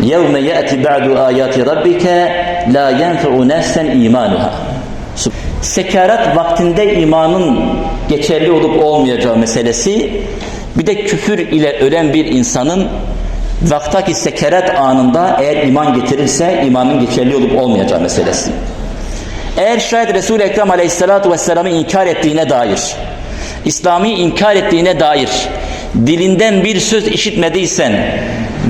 يَوْمَ يَأْتِ بَعْدُ آيَاتِ رَبِّكَ لَا يَنْفَعُ نَفْسًا اِيمَانُهَا Sekarat vaktinde imanın geçerli olup olmayacağı meselesi bir de küfür ile ölen bir insanın vaktaki sekarat anında eğer iman getirirse imanın geçerli olup olmayacağı meselesi. Eğer şayet Resul-i Ekrem Aleyhisselatü Vesselam'ı inkar ettiğine dair, İslam'ı inkar ettiğine dair dilinden bir söz işitmediysen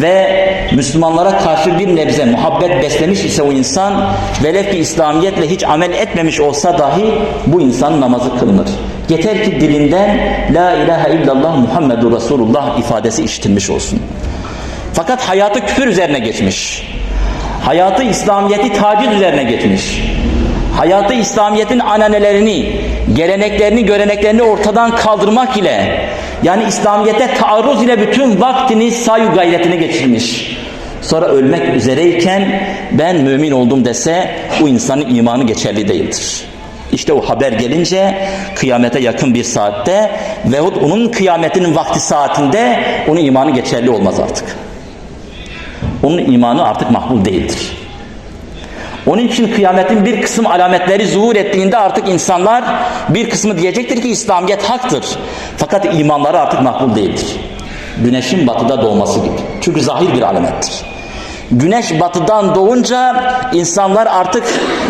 ve Müslümanlara karşı bir nebze muhabbet beslemiş ise o insan velev ki İslamiyetle hiç amel etmemiş olsa dahi bu insanın namazı kılınır. Yeter ki dilinden La ilahe illallah Muhammedur Resulullah ifadesi işitilmiş olsun. Fakat hayatı küfür üzerine geçmiş. Hayatı İslamiyeti taciz üzerine geçmiş. Hayatı İslamiyet'in ananelerini, geleneklerini, göreneklerini ortadan kaldırmak ile yani İslamiyet'e taarruz ile bütün vaktini sayu gayretine geçirmiş. Sonra ölmek üzereyken ben mümin oldum dese bu insanın imanı geçerli değildir. İşte o haber gelince kıyamete yakın bir saatte veyahut onun kıyametinin vakti saatinde onun imanı geçerli olmaz artık. Onun imanı artık makbul değildir. Onun için kıyametin bir kısım alametleri zuhur ettiğinde artık insanlar bir kısmı diyecektir ki İslamiyet haktır. Fakat imanları artık makbul değildir. Güneşin batıda doğması gibi. Çünkü zahir bir alamettir. Güneş batıdan doğunca insanlar artık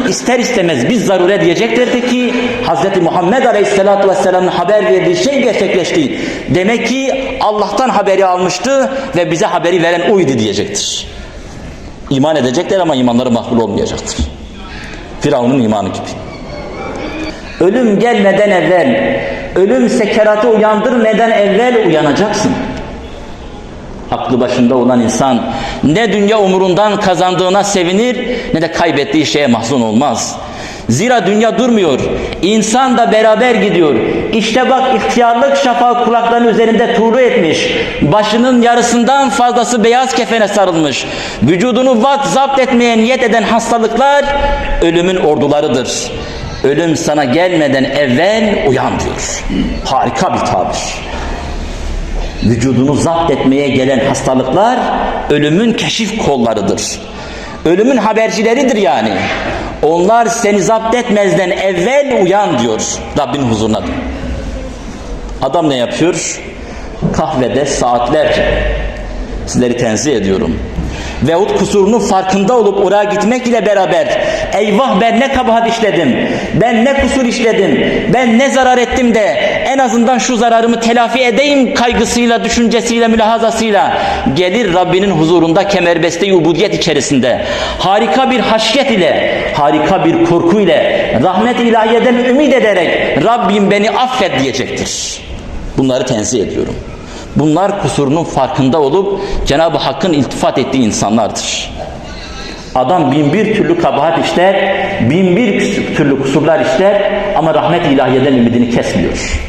ister istemez biz zarure diyeceklerdi ki Hz. Muhammed Aleyhisselatü Vesselam'ın haber verdiği şey gerçekleşti. Demek ki Allah'tan haberi almıştı ve bize haberi veren oydu diyecektir. İman edecekler ama imanları makbul olmayacaktır. Firavun'un imanı gibi. Ölüm gelmeden evvel, ölüm sekeratı uyandırmadan evvel uyanacaksın. Aklı başında olan insan ne dünya umurundan kazandığına sevinir ne de kaybettiği şeye mahzun olmaz. Zira dünya durmuyor. İnsan da beraber gidiyor. İşte bak ihtiyarlık şafağı kulaklarının üzerinde tuğru etmiş. Başının yarısından fazlası beyaz kefene sarılmış. Vücudunu vat zapt etmeye niyet eden hastalıklar ölümün ordularıdır. Ölüm sana gelmeden evvel uyan diyor. Harika bir tabir. Vücudunu zapt etmeye gelen hastalıklar ölümün keşif kollarıdır. Ölümün habercileridir yani. Onlar seni zapt etmezden evvel uyan diyor Rabbin huzuruna. Adam ne yapıyor? Kahvede saatlerce sizleri tenzih ediyorum. Veyahut kusurunun farkında olup oraya gitmek ile beraber eyvah ben ne kabahat işledim, ben ne kusur işledim, ben ne zarar ettim de en azından şu zararımı telafi edeyim kaygısıyla, düşüncesiyle, mülahazasıyla gelir Rabbinin huzurunda kemerbeste ubudiyet içerisinde harika bir haşyet ile, harika bir korku ile, rahmet ilahiyeden ümit ederek Rabbim beni affet diyecektir. Bunları tenzih ediyorum. Bunlar kusurunun farkında olup Cenab-ı Hakk'ın iltifat ettiği insanlardır. Adam bin bir türlü kabahat işler, bin bir türlü kusurlar işler ama rahmet ilahiyeden ümidini kesmiyor.